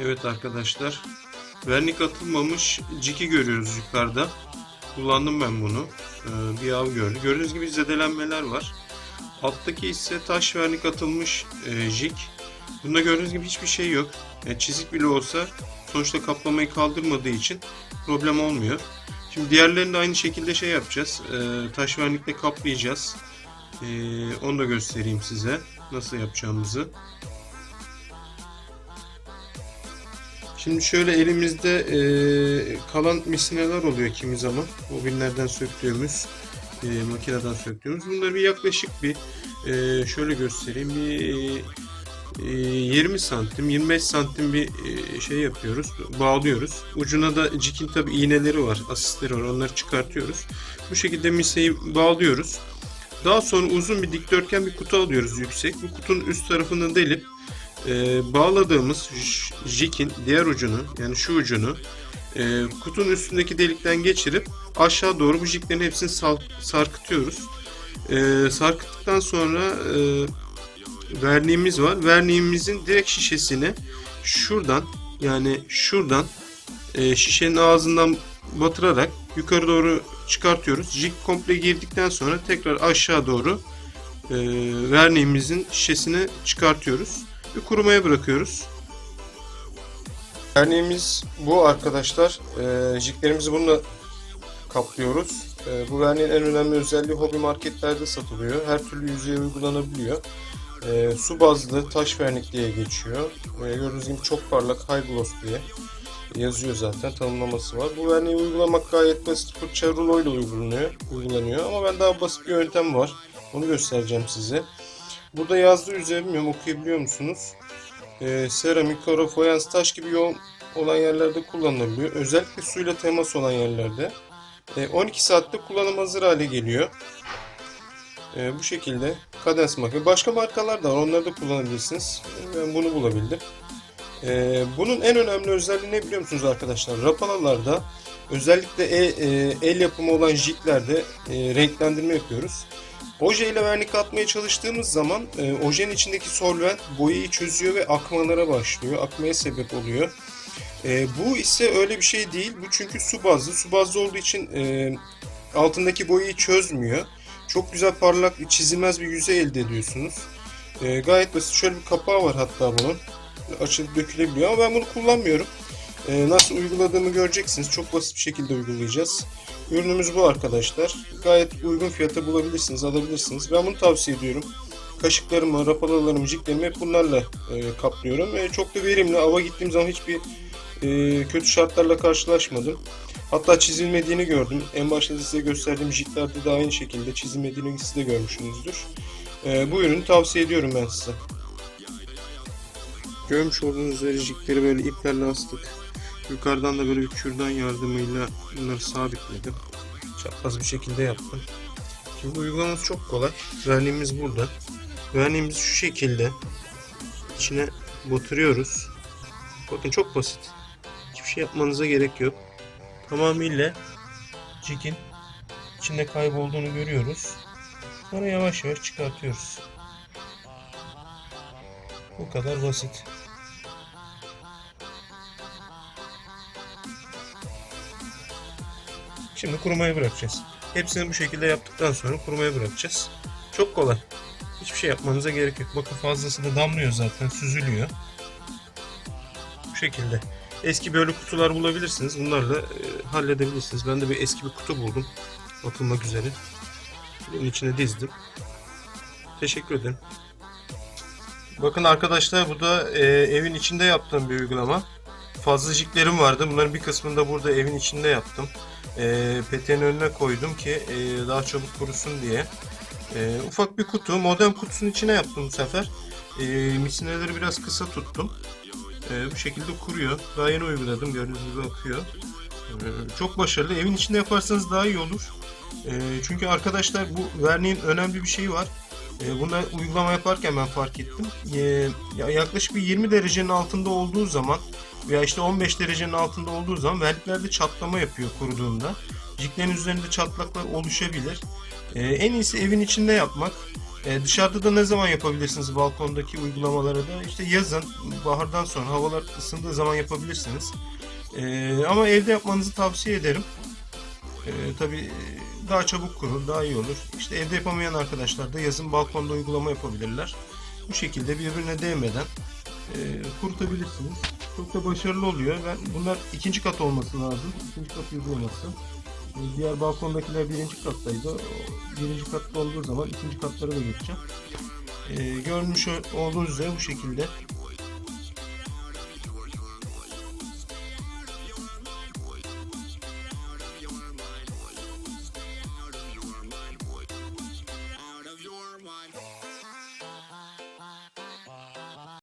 Evet arkadaşlar. Vernik atılmamış ciki görüyoruz yukarıda. Kullandım ben bunu. Ee, bir av gördü. Gördüğünüz gibi zedelenmeler var. Alttaki ise taş vernik atılmış e, jik. Bunda gördüğünüz gibi hiçbir şey yok. Yani çizik bile olsa sonuçta kaplamayı kaldırmadığı için problem olmuyor. Şimdi diğerlerini de aynı şekilde şey yapacağız. Ee, taş vernikle kaplayacağız. Ee, onu da göstereyim size. Nasıl yapacağımızı. Şimdi şöyle elimizde e, kalan misineler oluyor kimi zaman. Bobinlerden söktüğümüz, e, makineden söktüğümüz. Bunları bir yaklaşık bir e, şöyle göstereyim. Bir e, 20 santim, 25 santim bir e, şey yapıyoruz. Bağlıyoruz. Ucuna da cikin tabi iğneleri var, asistleri var. Onları çıkartıyoruz. Bu şekilde miseyi bağlıyoruz. Daha sonra uzun bir dikdörtgen bir kutu alıyoruz yüksek. Bu kutunun üst tarafını delip e, bağladığımız jikin diğer ucunu yani şu ucunu e, kutunun üstündeki delikten geçirip aşağı doğru bu jiklerin hepsini sal- sarkıtıyoruz. E, sarkıttıktan sonra e, verniğimiz var. Verniğimizin direkt şişesini şuradan yani şuradan e, şişenin ağzından batırarak yukarı doğru çıkartıyoruz. Jig komple girdikten sonra tekrar aşağı doğru e, verniğimizin şişesini çıkartıyoruz ve kurumaya bırakıyoruz. Verniğimiz bu arkadaşlar. E, jiglerimizi bununla kaplıyoruz. E, bu verniğin en önemli özelliği hobi marketlerde satılıyor. Her türlü yüzeye uygulanabiliyor. E, su bazlı taş vernik diye geçiyor. E, gördüğünüz gibi çok parlak high gloss diye yazıyor zaten tanımlaması var. Bu verniği uygulamak gayet basit. Fırça rulo ile uygulanıyor, uygulanıyor ama ben daha basit bir yöntem var. Onu göstereceğim size. Burada yazdığı üzere bilmiyorum okuyabiliyor musunuz? Ee, seramik, karo, fayans, taş gibi yoğun olan yerlerde kullanılabiliyor. Özellikle suyla temas olan yerlerde. Ee, 12 saatte kullanım hazır hale geliyor. Ee, bu şekilde kadens makine. Başka markalar da var. Onları da kullanabilirsiniz. Ben bunu bulabildim. Ee, bunun en önemli özelliği ne biliyor musunuz arkadaşlar? Rapalalarda özellikle e- e, el yapımı olan jiglerde e, renklendirme yapıyoruz. Oje ile vernik atmaya çalıştığımız zaman e, ojenin içindeki solvent boyayı çözüyor ve akmalara başlıyor. Akmaya sebep oluyor. E, bu ise öyle bir şey değil. Bu çünkü su bazlı. Su bazlı olduğu için e, altındaki boyayı çözmüyor. Çok güzel parlak, çizilmez bir yüzey elde ediyorsunuz. E, gayet basit. Şöyle bir kapağı var hatta bunun. Açılıp dökülebiliyor ama ben bunu kullanmıyorum. E, nasıl uyguladığımı göreceksiniz. Çok basit bir şekilde uygulayacağız. Ürünümüz bu arkadaşlar. Gayet uygun fiyata bulabilirsiniz, alabilirsiniz. Ben bunu tavsiye ediyorum. Kaşıklarımı, rapalalarımı, jiklerimi hep bunlarla e, kaplıyorum. E, çok da verimli. Ava gittiğim zaman hiçbir e, kötü şartlarla karşılaşmadım. Hatta çizilmediğini gördüm. En başta size gösterdiğim jiklerde de aynı şekilde çizilmediğini siz de görmüşsünüzdür. E, bu ürünü tavsiye ediyorum ben size. Görmüş olduğunuz üzere jikleri böyle iplerle astık. Yukarıdan da böyle bir kürdan yardımıyla bunları sabitledim. Çapraz bir şekilde yaptım. Şimdi uygulaması çok kolay. Verniğimiz burada. Verniğimizi şu şekilde içine batırıyoruz. Bakın çok basit. Hiçbir şey yapmanıza gerek yok. Tamamıyla cikin içinde kaybolduğunu görüyoruz. Sonra yavaş yavaş çıkartıyoruz. Bu kadar basit. Şimdi kurumaya bırakacağız. Hepsini bu şekilde yaptıktan sonra kurumaya bırakacağız. Çok kolay. Hiçbir şey yapmanıza gerek yok. Bakın fazlası da damlıyor zaten, süzülüyor. Bu şekilde. Eski böyle kutular bulabilirsiniz. Bunlarla e, halledebilirsiniz. Ben de bir eski bir kutu buldum. Atılmak üzere. Bunun içine dizdim. Teşekkür ederim. Bakın arkadaşlar bu da e, evin içinde yaptığım bir uygulama. Fazla jiklerim vardı. Bunların bir kısmını da burada evin içinde yaptım. E, peteğin önüne koydum ki e, daha çabuk kurusun diye. E, ufak bir kutu. Modem kutusunun içine yaptım bu sefer. E, misineleri biraz kısa tuttum. E, bu şekilde kuruyor. Daha yeni uyguladım. Gördüğünüz gibi akıyor. E, çok başarılı. Evin içinde yaparsanız daha iyi olur. E, çünkü arkadaşlar bu verniğin önemli bir şeyi var. E, Buna uygulama yaparken ben fark ettim. E, ya yaklaşık bir 20 derecenin altında olduğu zaman veya işte 15 derecenin altında olduğu zaman verniklerde çatlama yapıyor kuruduğunda. Jiklerin üzerinde çatlaklar oluşabilir. E, en iyisi evin içinde yapmak. E, dışarıda da ne zaman yapabilirsiniz balkondaki uygulamaları da? İşte yazın, bahardan sonra havalar ısındığı zaman yapabilirsiniz. E, ama evde yapmanızı tavsiye ederim. E, tabii daha çabuk kurur, daha iyi olur. İşte evde yapamayan arkadaşlar da yazın balkonda uygulama yapabilirler. Bu şekilde birbirine değmeden e, kurutabilirsiniz. Çok da başarılı oluyor. Ben bunlar ikinci kat olması lazım. İkinci kat uygulaması. E, Diğer balkondakiler birinci kattaydı. Birinci katta olduğu zaman ikinci katlara da geçeceğim. E, görmüş olduğunuz üzere bu şekilde